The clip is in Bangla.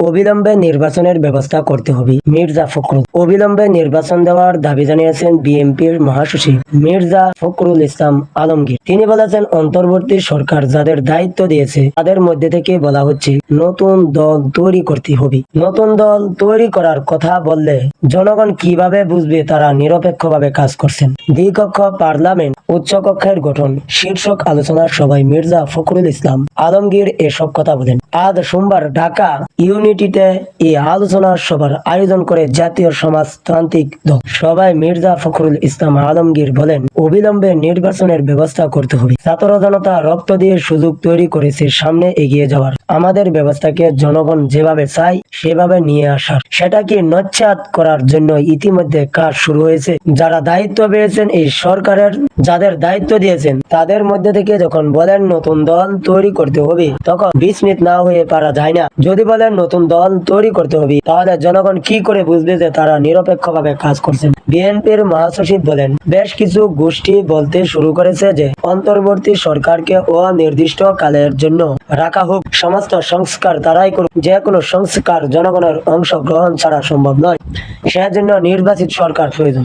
অবিলম্বে নির্বাচনের ব্যবস্থা করতে হবে। মির্জা ফখরুল। অবিলম্বে নির্বাচন দেওয়ার দাবি জানিয়েছেন বিএনপির মহাসচিব মির্জা ফখরুল ইসলাম আলমগীর। তিনি বলেছেন, অন্তর্বর্তী সরকার যাদের দায়িত্ব দিয়েছে, তাদের মধ্যে থেকে বলা হচ্ছে, নতুন দল তৈরি করতে হবে। নতুন দল তৈরি করার কথা বললে জনগণ কীভাবে বুঝবে তারা নিরপেক্ষভাবে কাজ করছেন? দ্বিকক্ষ পার্লামেন্ট, উচ্চকক্ষের গঠন, শীর্ষক আলোচনার সভায় মির্জা ফখরুল ইসলাম আলমগীর এসব কথা বলেন। আজ সোমবার ঢাকা ইউনিটিতে এই আলোচনা সভার আয়োজন করে জাতীয় সমাজতান্ত্রিক দল সভায় মির্জা ফখরুল ইসলাম আলমগীর বলেন, অবিলম্বে নির্বাচনের ব্যবস্থা করতে হবে। ছাত্র জনতা রক্ত দিয়ে সুযোগ তৈরি করেছে, সামনে এগিয়ে যাওয়ার। আমাদের ব্যবস্থাকে জনগণ যেভাবে চাই সেভাবে নিয়ে আসার। সেটাকে নচ্ছাদ করার জন্য ইতিমধ্যে কাজ শুরু হয়েছে। যারা দায়িত্ব পেয়েছেন এই সরকারের, যাদের দায়িত্ব দিয়েছেন, তাদের মধ্যে থেকে যখন বলেন নতুন দল তৈরি করতে হবে, তখন বিস্মিত না হয়ে পারা যায় না। যদি বলেন নতুন দল তৈরি করতে হবে। তাহলে জনগণ কি করে বুঝবে যে তারা নিরপেক্ষভাবে কাজ করছেন? বিএনপির মহাসচিব বলেন, বেশ কিছু গোষ্ঠী বলতে শুরু করেছে যে, অন্তর্বর্তী সরকারকে অনির্দিষ্ট কালের জন্য রাখা হোক, সমস্ত সংস্কার তারাই করুক, যে কোনো সংস্কার জনগণের অংশগ্রহণ ছাড়া সম্ভব নয়। সেজন্য নির্বাচিত সরকার প্রয়োজন।